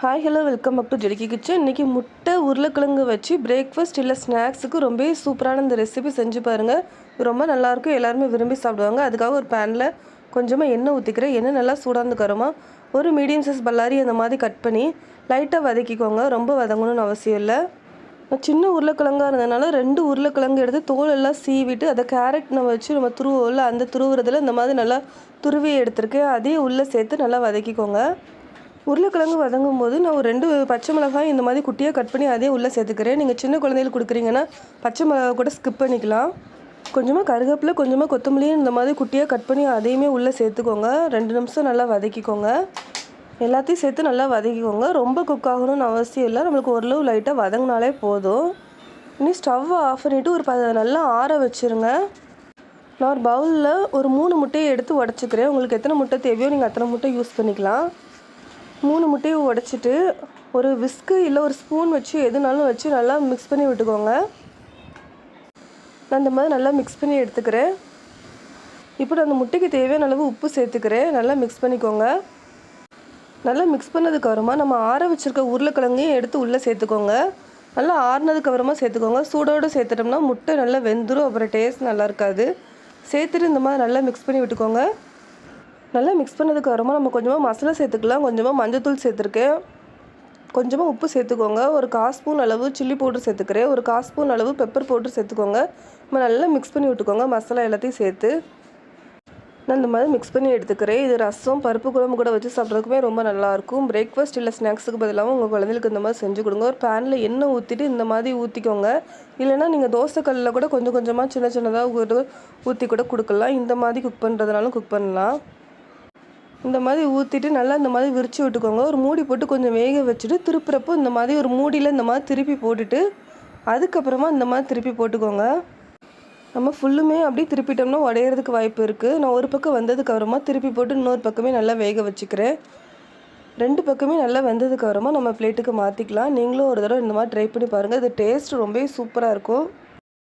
Hi hello welcome up to ஜெடிக்கி kitchen இன்றைக்கி முட்டை உருளைக்கிழங்கு வச்சு பிரேக்ஃபாஸ்ட் இல்லை ஸ்நாக்ஸுக்கு ரொம்ப சூப்பரான இந்த ரெசிபி செஞ்சு பாருங்கள் ரொம்ப நல்லாயிருக்கும் எல்லாருமே விரும்பி சாப்பிடுவாங்க. அதுக்காக ஒரு பேனில் கொஞ்சமாக எண்ணெய் ஊற்றிக்கிறேன் எண்ணெய் நல்லா சூடாந்து கருமா ஒரு மீடியம் சைஸ் பல்லாரி அந்த மாதிரி கட் பண்ணி லைட்டாக வதக்கிக்கோங்க. ரொம்ப வதங்கணும்னு அவசியம் இல்லை. நான் சின்ன உருளைக்கிழங்காக இருந்ததுனால ரெண்டு உருளைக்கிழங்கு எடுத்து தோல் எல்லாம் சீவிட்டு அதை கேரட் நம்ம வச்சு நம்ம துருவோம்ல அந்த துருவுறதில் இந்த மாதிரி நல்லா துருவி எடுத்திருக்கேன். அதையும் உள்ளே சேர்த்து நல்லா வதக்கிக்கோங்க. உருளைக்கிழங்கு வதங்கும் போது நான் ஒரு ரெண்டு பச்சை மிளகாய் இந்த மாதிரி குட்டியாக கட் பண்ணி அதே உள்ளே சேர்த்துக்கிறேன். நீங்கள் சின்ன குழந்தைகளுக்கு கொடுக்குறீங்கன்னா பச்சை மிளகா கூட ஸ்கிப் பண்ணிக்கலாம். கொஞ்சமாக கருகப்பில் கொஞ்சமாக கொத்தமல்லியும் இந்த மாதிரி குட்டியாக கட் பண்ணி அதையுமே உள்ளே சேர்த்துக்கோங்க. ரெண்டு நிமிஷம் நல்லா வதக்கிக்கோங்க. எல்லாத்தையும் சேர்த்து நல்லா வதக்கிக்கோங்க. ரொம்ப குக் ஆகணும்னு அவசியம் இல்லை. நம்மளுக்கு ஓரளவு லைட்டாக வதங்கினாலே போதும். இனி ஸ்டவ்வை ஆஃப் பண்ணிவிட்டு ஒரு ப நல்லா ஆற வச்சுருங்க. நான் ஒரு பவுலில் ஒரு மூணு முட்டையை எடுத்து உடச்சிக்கிறேன். உங்களுக்கு எத்தனை முட்டை தேவையோ நீங்கள் அத்தனை முட்டை யூஸ் பண்ணிக்கலாம். மூணு முட்டையும் உடச்சிட்டு ஒரு விஸ்கு இல்லை ஒரு ஸ்பூன் வச்சு எதுனாலும் வச்சு நல்லா மிக்ஸ் பண்ணி விட்டுக்கோங்க. நான் இந்த மாதிரி நல்லா மிக்ஸ் பண்ணி எடுத்துக்கிறேன். இப்போ நான் அந்த முட்டைக்கு தேவையான அளவு உப்பு சேர்த்துக்கிறேன். நல்லா மிக்ஸ் பண்ணிக்கோங்க. நல்லா மிக்ஸ் பண்ணதுக்கப்புறமா நம்ம ஆற வச்சுருக்க உருளைக்கிழங்கையும் எடுத்து உள்ளே சேர்த்துக்கோங்க. நல்லா ஆறுனதுக்கப்புறமா சேர்த்துக்கோங்க. சூடோடு சேர்த்துட்டோம்னா முட்டை நல்லா வெந்துடும் அப்புறம் டேஸ்ட் நல்லா இருக்காது. சேர்த்துட்டு இந்த மாதிரி நல்லா மிக்ஸ் பண்ணி விட்டுக்கோங்க. நல்லா மிக்ஸ் பண்ணதுக்கு அப்புறமா நம்ம கொஞ்சமாக மசாலா சேர்த்துக்கலாம். கொஞ்சமாக மஞ்சத்தூள் சேர்த்துருக்கேன். கொஞ்சமாக உப்பு சேர்த்துக்கோங்க. ஒரு கால் ஸ்பூன் அளவு சில்லி பவுடர் சேர்த்துக்கிறேன். ஒரு கால் ஸ்பூன் அளவு பெப்பர் பவுடர் சேர்த்துக்கோங்க. நம்ம நல்லா மிக்ஸ் பண்ணி விட்டுக்கோங்க. மசாலா எல்லாத்தையும் சேர்த்து நான் இந்த மாதிரி மிக்ஸ் பண்ணி எடுத்துக்கிறேன். இது ரசம் பருப்பு குழம்பு கூட வச்சு சாப்பிட்றதுக்குமே ரொம்ப நல்லாயிருக்கும் பிரேக்ஃபாஸ்ட் இல்லை ஸ்நாக்ஸுக்கு பதிலாகவும் உங்கள் குழந்தைகளுக்கு இந்த மாதிரி செஞ்சு கொடுங்க. ஒரு பேனில் எண்ணெய் ஊற்றிட்டு இந்த மாதிரி ஊற்றிக்கோங்க இல்லைனா நீங்கள் தோசைக்கல்லில் கூட கொஞ்சம் கொஞ்சமாக சின்ன சின்னதாக ஊற்றி கூட கொடுக்கலாம். இந்த மாதிரி குக் பண்ணுறதுனாலும் குக் பண்ணலாம். இந்த மாதிரி ஊற்றிட்டு நல்லா இந்த மாதிரி விரித்து விட்டுக்கோங்க. ஒரு மூடி போட்டு கொஞ்சம் வேக வச்சுட்டு திருப்புறப்போ இந்த மாதிரி ஒரு மூடியில் இந்த மாதிரி திருப்பி போட்டுட்டு அதுக்கப்புறமா இந்த மாதிரி திருப்பி போட்டுக்கோங்க. நம்ம ஃபுல்லுமே அப்படியே திருப்பிட்டோம்னா உடையிறதுக்கு வாய்ப்பு இருக்குது நான் ஒரு பக்கம் வந்ததுக்கு அப்புறமா திருப்பி போட்டு இன்னொரு பக்கமே நல்லா வேக வச்சுக்கிறேன். ரெண்டு பக்கமே நல்லா வெந்ததுக்கு அப்புறமா நம்ம பிளேட்டுக்கு மாற்றிக்கலாம் நீங்களும் ஒரு தடவை இந்த மாதிரி ட்ரை பண்ணி பாருங்கள் இது டேஸ்ட் ரொம்பவே சூப்பராக இருக்கும்.